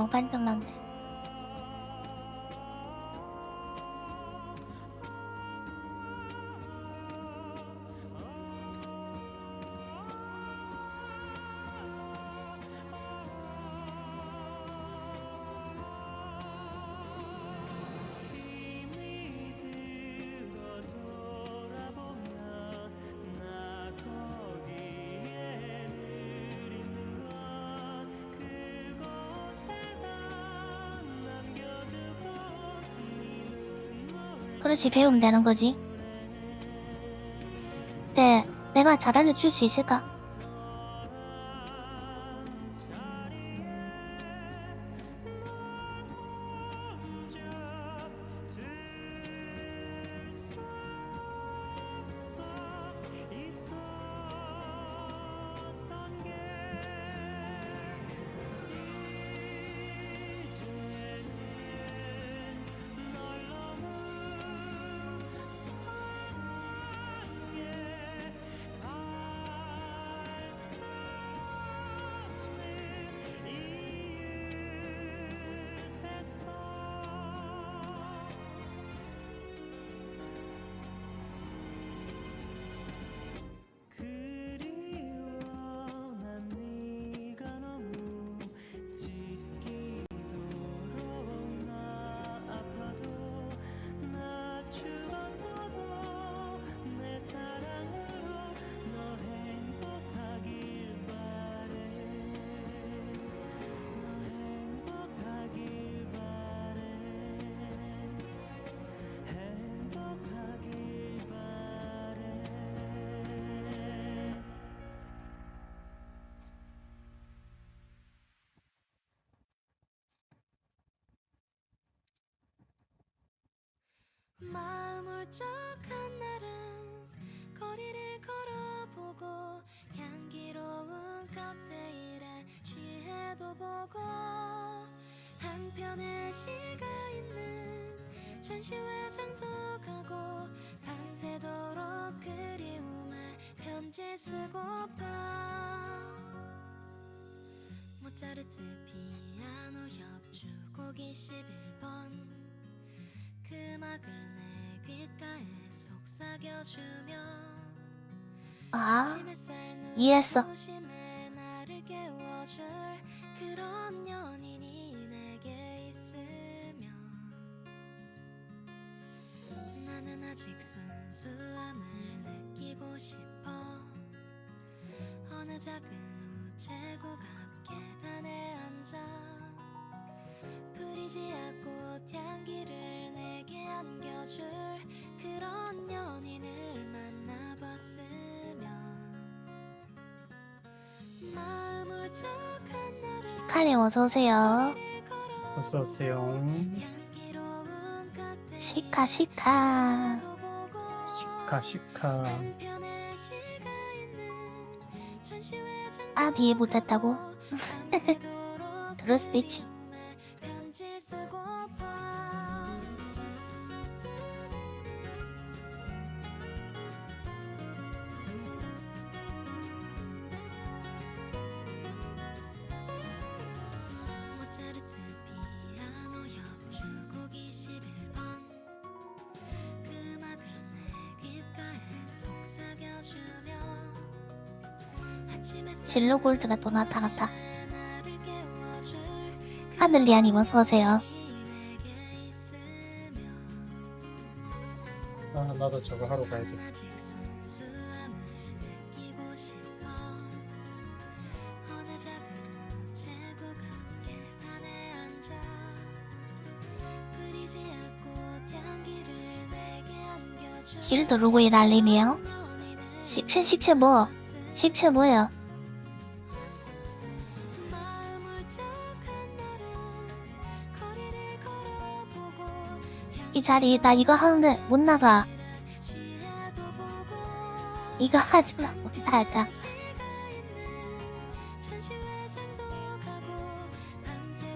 너무 반짝난 데. 그렇지 배우면 되는 거지. 네, 내가 잘 알려줄 수 있을까? 울적한 날은 거리를 걸어보고 향기로운 칵테일에 취해도 보고 한편의 시가 있는 전시회장도 가고 밤새도록 그리움에 편지 쓰고파 모차르트 피아노 협주곡 21번 그 음악을 내 아, 이해했어. 아직 순수함을 느끼고 싶어 어느 작은 우체국 앞 계단에 앉아 프리지아 꽃 향기를 안겨줄 그런 연인을 만나봤으면 칼리 어서 오세요. 어서 오세요. 시카 시카. 시카 시카. 아 뒤에 못했다고? 들 진로 골드가 또 나타났다. 하늘리아님 어서 오세요. 내게 있으면 아 나도 저거 하러 가야 돼. 아직 순수함을 느끼고 싶어 어느 작은 우체국 앞 계단에 앉아 프리지아 꽃 향기를 내게 안겨줄 길도 누구의 날림이에요? 연인을 식체 식체 뭐? 거리를 걸어보고 이 자리 나 이거 하는데 못 나가. 이거 하지 말고 편지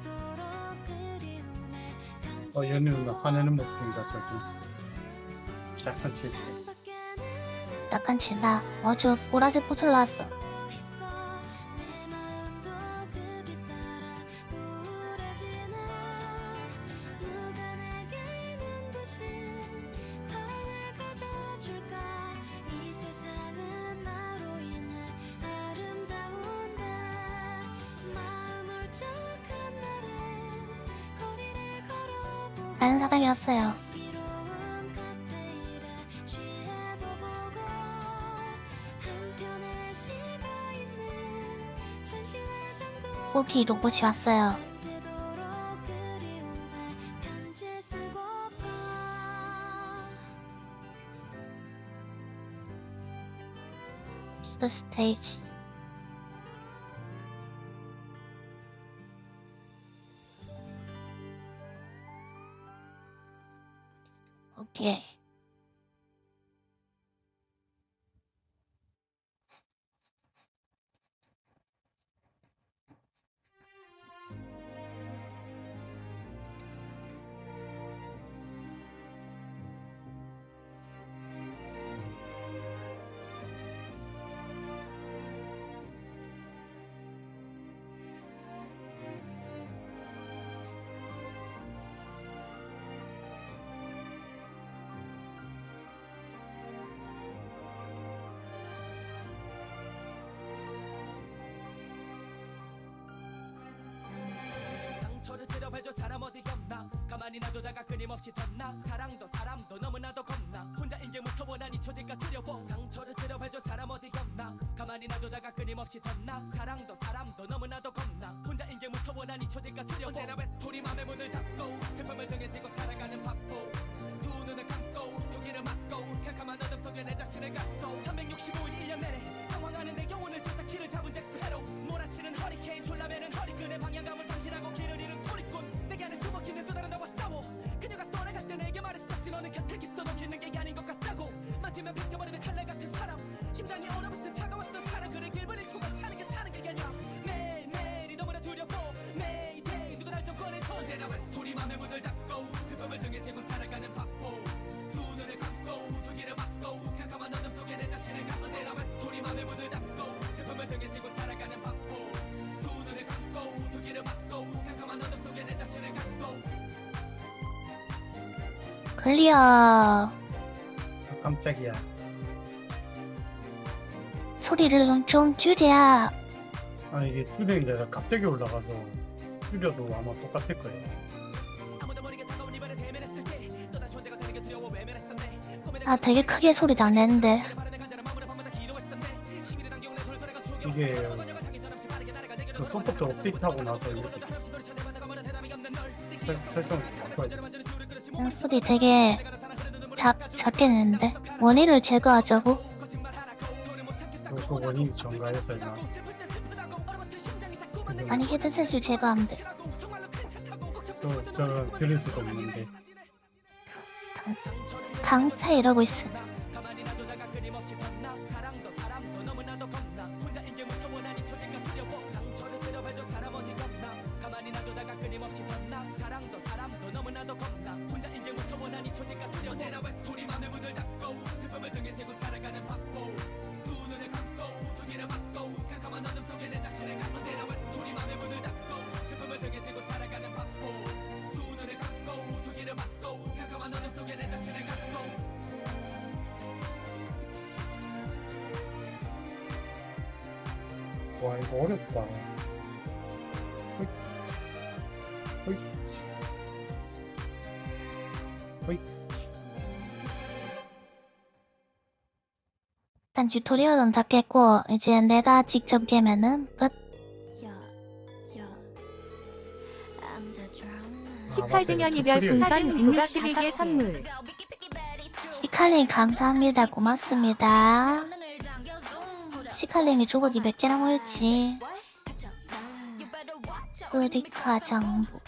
어 연우 누나 화내는 모습인가 저기. 잠깐 지 창밖에는 약간 진다. 어주 보라색 포털 나왔어. 라는 사람이었어요. 뽀피 로봇이 왔어요. The stage. 오케이. 치료해줘 사람 어디 없나? 가만히 놔두다가 끊임없이 덧나. 사랑도 사람도 너무나도 겁나. 혼자인 게 무서워 난 잊혀질까 두려워. 상처를 치료해줘 사람 어디 없나? 가만히 놔두다가 끊임없이 덧나. 사랑도 사람도 너무나도 겁나. 혼자인 게 무서워 난 잊혀질까 두려워. 언제나 외톨이 맘의 문을 닫고 슬픔을 등에 지고 살아가는 바보. 두 눈을 감고 두 귀를 막고 캄캄한 어둠 속에 내 자신을 갖고. 365일 1년 내내 클리어. 아, 깜짝이야. 소리를 좀- 좀 줄여. 아 이게 뚜껑이 내가 갑자기 올라가서 줄여도 아마 똑같을 거예요. 게 아, 되게 크게 돌돌아가 추억이 이게 그 소프트 업데이트하고 나서 이렇게 설, 설정을 바꿔야 돼. 음, 소리 되게 작, 작게 내는데. 원인을 제거하자고? 그, 그 원인이 전가해서 나 아니, 헤드셋을 제거하면 돼. 또 저는 들을 수가 없는데 강차 이러고 있어. 와 이거 어렵다. 호잇. 호잇. 호잇. 일단 튜토리얼은 다 깼고, 이제 내가 직접 깨면은 끝. 18등년 이별. 풍선 162개 선물. 시칼님 감사합니다. 고맙습니다. 시칼님이 조각이 몇 개나 모였지. 으리카 장부.